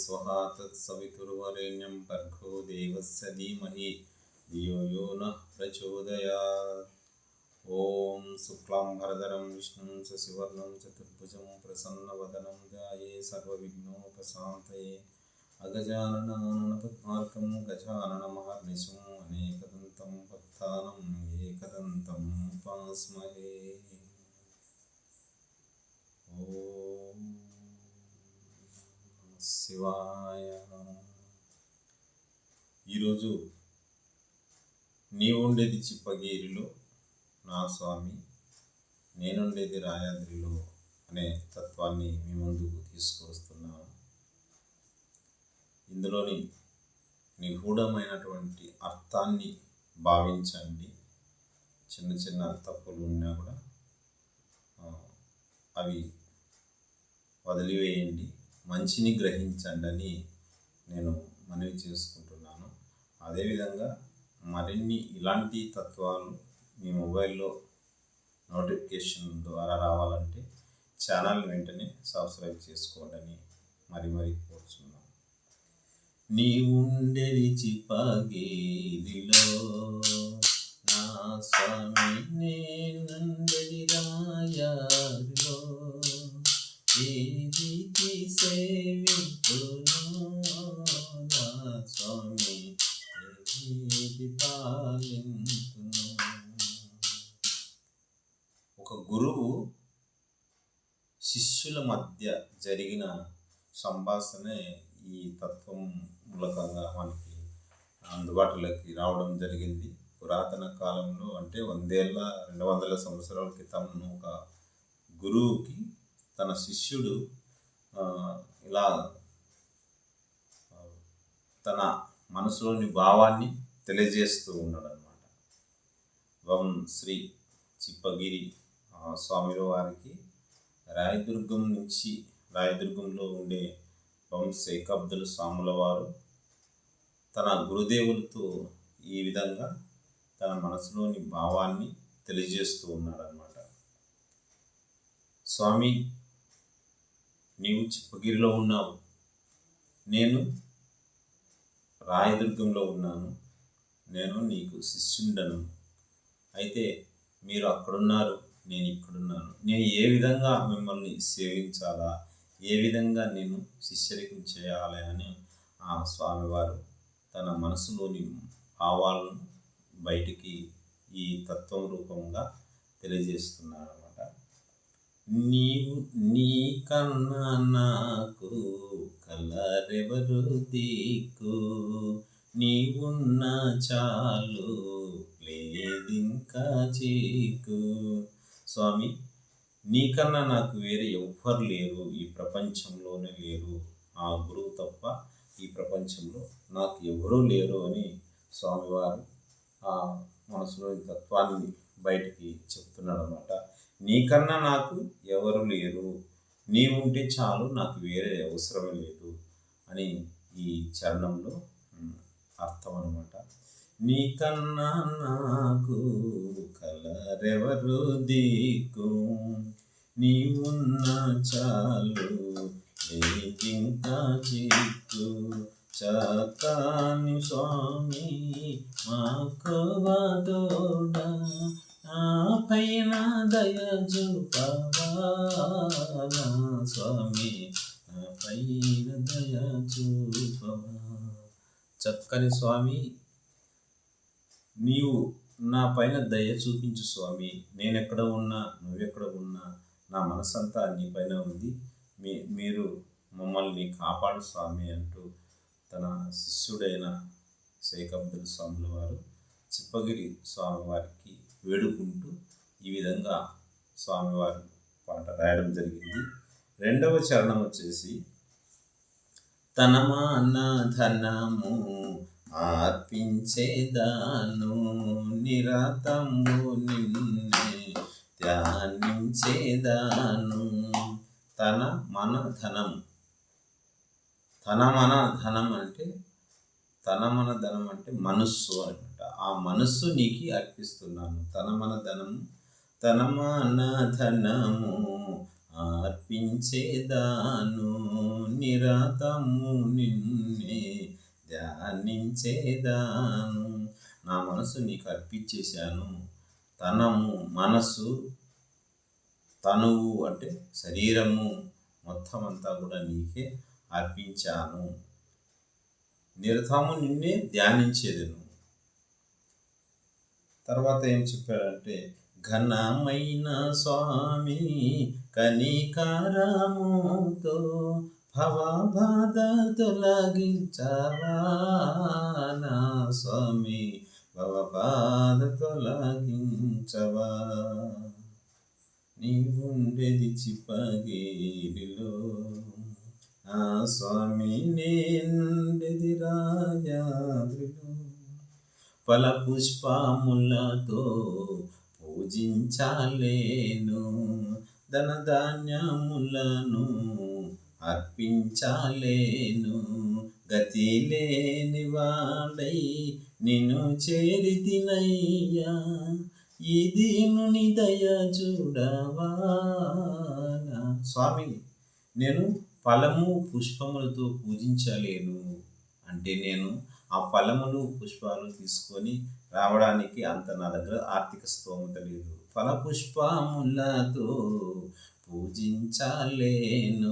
स्वः तत्सवितुर्वरेण्यं भर्गो देवस्य धीमहि धियो यो नः प्रचोदयात् ॐ शुक्लां भरधरं विष्णुं शशिवर्णं चतुर्भुजं प्रसन्नवदनं ध्याये सर्वविघ्नोपशान्तये अगजाननपद्मार्कं गजाननमहर्निशम् अनेकदन्तं भक्तानाम् एकदन्तम् उपास्महे ఈరోజు నీవుండేది చిప్పగిరిలో నా స్వామి నేనుండేది రాయాద్రిలో అనే తత్వాన్ని మీ ముందుకు తీసుకువస్తున్నాను. ఇందులోని నిగూఢమైనటువంటి అర్థాన్ని భావించండి. చిన్న చిన్న తప్పులు ఉన్నా కూడా అవి వదిలివేయండి. మంచిని గ్రహించండి అని నేను మనవి చేసుకుంటున్నాను. అదేవిధంగా మరిన్ని ఇలాంటి తత్వాలు మీ మొబైల్లో నోటిఫికేషన్ ద్వారా రావాలంటే ఛానల్ వెంటనే సబ్స్క్రైబ్ చేసుకోండి మరి మరి కోరుచున్నాను. ఉండేది చిపగేదిలో నా స్వామి నేనుండేది రాయాలో ఏది సేవించును మధ్య జరిగిన సంభాషణే ఈ తత్వం మూలకంగా మనకి అందుబాటులోకి రావడం జరిగింది. పురాతన కాలంలో అంటే వందేళ్ళ రెండు వందల సంవత్సరాల క్రితం ఒక గురువుకి తన శిష్యుడు ఇలా తన మనసులోని భావాన్ని తెలియజేస్తూ ఉన్నాడు అనమాట వం శ్రీ చిప్పగిరి స్వామి వారికి రాయదుర్గం నుంచి రాయదుర్గంలో ఉండే వం స్వాముల వారు తన గురుదేవులతో ఈ విధంగా తన మనసులోని భావాన్ని తెలియజేస్తూ ఉన్నాడనమాట స్వామి నీవు చిప్పగిరిలో ఉన్నావు. నేను రాయదుర్గంలో ఉన్నాను. నేను నీకు శిష్యుండను. అయితే మీరు అక్కడున్నారు. నేను ఇక్కడున్నాను. నేను ఏ విధంగా మిమ్మల్ని సేవించాలా? ఏ విధంగా నేను శిష్యరికం చేయాలి అని ఆ స్వామివారు తన మనసులోని భావాలను బయటికి ఈ తత్వం రూపంగా తెలియజేస్తున్నారు నీవు నీ కన్నా నాకు కలరెవరు దీకు నీవున్న చాలు లేదింకా చీకు. స్వామి నీకన్నా నాకు వేరే ఎవ్వరు లేరు ఈ ప్రపంచంలోనే లేరు. ఆ గురువు తప్ప ఈ ప్రపంచంలో నాకు ఎవరూ లేరు అని స్వామివారు ఆ మనసులోని తత్వాన్ని బయటికి చెప్తున్నాడు అనమాట నీకన్నా నాకు ఎవరు లేరు. నీ ఉంటే చాలు నాకు వేరే అవసరం లేదు అని ఈ చరణంలో అర్థం అనమాట నీకన్నా నాకు కలరెవరు దీకు నీవున్న చాలు ఇంకా చిక్కు చకాని స్వామి మాకు తోడా పైన దయ స్వామి పైన దయ చక్కని స్వామి నీవు నా పైన దయ చూపించు స్వామి. నేను ఎక్కడ ఉన్నా నువ్వెక్కడ ఉన్నా నా మనసంతా నీ పైన ఉంది. మీ మీరు మమ్మల్ని కాపాడు స్వామి అంటూ తన శిష్యుడైన శేఖ్ అబ్దుల్ స్వాముల వారు చిప్పగిరి స్వామివారికి వేడుకుంటూ ఈ విధంగా స్వామివారి పాట రాయడం జరిగింది. రెండవ చరణం వచ్చేసి తనమాన ధనము ఆర్పించేదాను నిరతము నిన్నే ధ్యానించేదాను తన మన ధనం తన మన ధనం అంటే తన మన ధనం అంటే మనస్సు అనమాట ఆ మనస్సు నీకు అర్పిస్తున్నాను. తన మన ధనము తన మన ధనము అర్పించేదాను నిరతము నిన్నే ధ్యానించేదాను. నా మనసు నీకు అర్పించేశాను. తనము మనసు తనువు అంటే శరీరము మొత్తం అంతా కూడా నీకే అర్పించాను. నిరతము నిన్నే ధ్యానించేదను. తర్వాత ఏం చెప్పాడంటే ఘనమైన స్వామి కనికారముతో భవబాధ తొలగించవా నా స్వామి? భవబాధ తొలగించవా నీవుండేది చిప్పగిరిలో. ఆ స్వామి నేనుండేది రాజాద్రిలో. ఫల పుష్పములతో పూజించాలేను. ధనధాన్యములను అర్పించాలేను గతి లేని వాడై నిన్ను చేరితినయ్యా. ఇది దీనుని దయ చూడవా స్వామి నేను ఫలము పుష్పములతో పూజించలేను అంటే నేను ఆ ఫలములు పుష్పాలు తీసుకొని రావడానికి అంత నా దగ్గర ఆర్థిక స్తోమత లేదు. ఫల పుష్పములతో పూజించాలేను.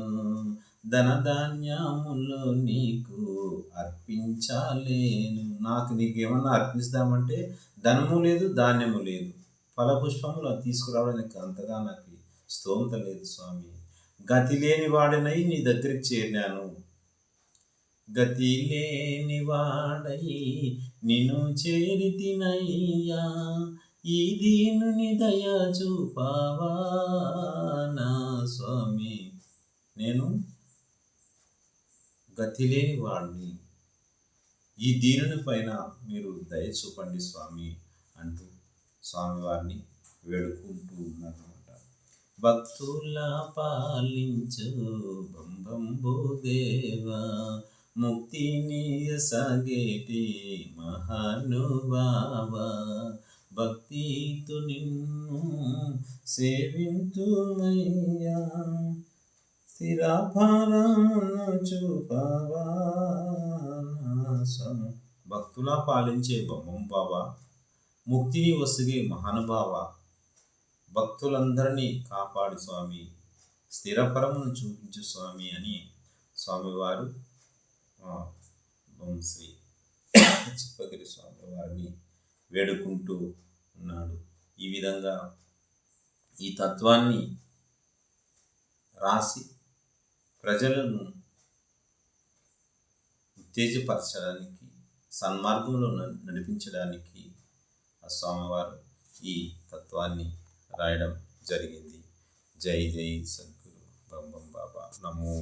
ధనధాన్యములు నీకు అర్పించాలేను. నాకు నీకేమన్నా అర్పిస్తామంటే ధనము లేదు ధాన్యము లేదు. ఫలపుష్పములు తీసుకురావడానికి అంతగా నాకు స్తోమత లేదు స్వామి. గతి లేని వాడినై నీ దగ్గరికి చేరినాను. గతి లేని వాడై నిన్ను చేరితినయ్యా ఈ దీనుని దయ చూపావా నా స్వామి? నేను గతి లేని వాడిని ఈ దీనుని పైన మీరు దయ చూపండి స్వామి అంటూ స్వామివారిని వేడుకుంటూ ఉన్నారన్నమాట. భక్తుల పాలించు బంబంబో దేవా ముక్తిని సాగేటి మహానుభావా. భక్తితో నిన్ను సేవింతుమయ్యా. స్థిరాపారమును చూపవా భక్తులా పాలించే బొమ్మం బాబా ముక్తిని వసిగే మహానుభావ. భక్తులందరినీ కాపాడు స్వామి. స్థిరపరమును చూపించు స్వామి అని స్వామివారు వంశ్రీ చిప్పగిరి స్వామివారిని వేడుకుంటూ ఉన్నాడు. ఈ విధంగా ఈ తత్వాన్ని రాసి ప్రజలను ఉత్తేజపరచడానికి సన్మార్గంలో నడిపించడానికి ఆ స్వామివారు ఈ తత్వాన్ని రాయడం జరిగింది. జై జై సద్గురు. బంబం బాబా నమో